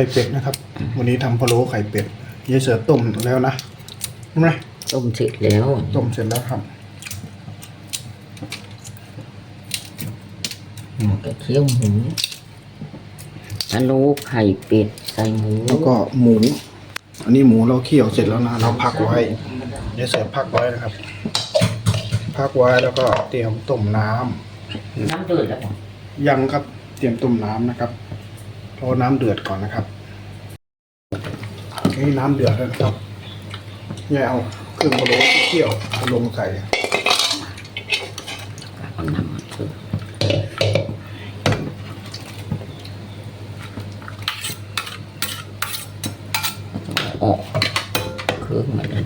ข่เป็ดนะครับ วันนี้ทำพะโล้ไข่เป็ดยายเสือต้มแล้วนะใช่ไหมต้มเสร็จแล้วต้มเสร็จแล้วครับกระเทียมหมูพะโล้ไข่เป็ดใส่หมูแล้วก็หมู อันนี้หมูเราเคี่ยวเสร็จแล้วนะเราพักไว้ยายเสือพักไว้นะครับ พักไว้แล้วก็เตรียมต้มน้ำน้ำเดือดแล้วบ่ยังครับเตรียมต้มน้ำนะครับ รอน้ำเดือดก่อนนะครับนี่น้ำเดือดแล้วนะครับยายเอาเครื่องพะโล้ที่เคี่ยวเอาลงใส่เอาน้ำออกเครื่องมันเลย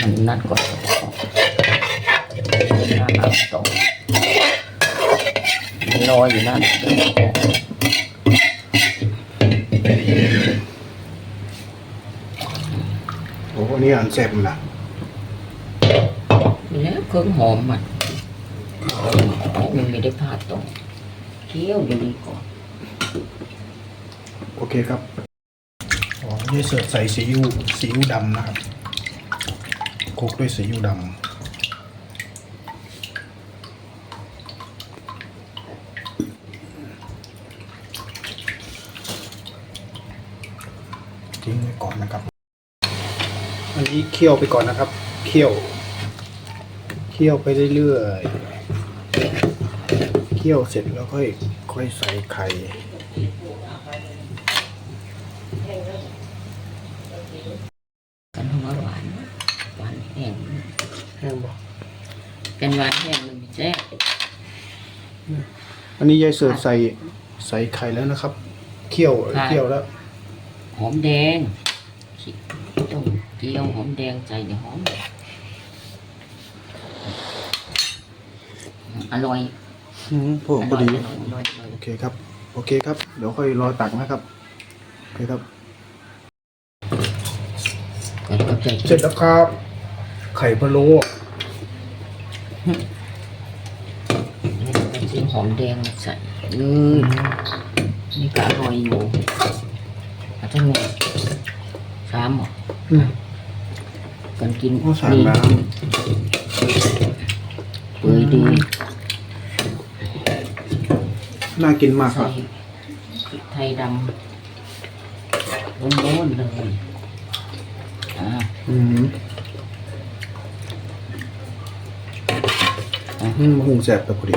มันนั่นก่อนน้ำน้ำตกมัน ลอยอยู่นั่นโอ้โหอันนี่อันแซ่บนะแล้วเครื่องหอมมันมันไม่ได้พลาดตรงเคี่ยวดีๆก่อน โอเคครับอ๋อยายเสือใส่ซีอิ๊วซีอิ๊วดำนะครับคลุกด้วยซีอิ๊วดำ ทิ้งไว้ก่อนนะครับ อันนี้เคี่ยวไปก่อนนะครับ เคี่ยว เคี่ยวไปเรื่อยๆ เคี่ยวเสร็จแล้วค่อยค่อยใส่ไข่กันหัวหวานหวานแห้งแห้งบ่กันหวานแห้งมันไม่แซ่บอันนี้ยายเสิร์ฟใส่ใส่ไข่แล้วนะครับ เคี่ยวเคี่ยวแล้ว หอมแดงต้องเจียวหอมแดงใส่ในหอม อร่อยอืมพออพอร่อยดี อร่อยอร่อยอร่อย โอเคครับ โอเคครับ เดี๋ยวค่อยรอตักนะครับ โอเคครับก่อนก็ใส่เสร็จแล้วครับ ไข่พะโล้ไปซื้อหอมแดงมาใส่เลยนี่ก็อร่อยอยู่ อาจจะงงสามเหรออืม กันกินข้าวสารน้เปื่อยดีำน่ากินมากคใส่รับ พริกไทยดำร้อนๆเลยอ่า อืมอืมหุงแสบแต่พอดี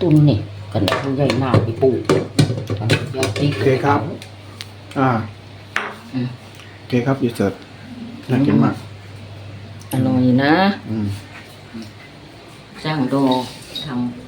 ตุ้นนี่กันผู้ใหญ่หน้าไปปลูกยาติโอเคครับ อ่าอืม โอเคครับยายเสิร์ฟน่ากินมาก อร่อยนะ อืมสร้างโดทำ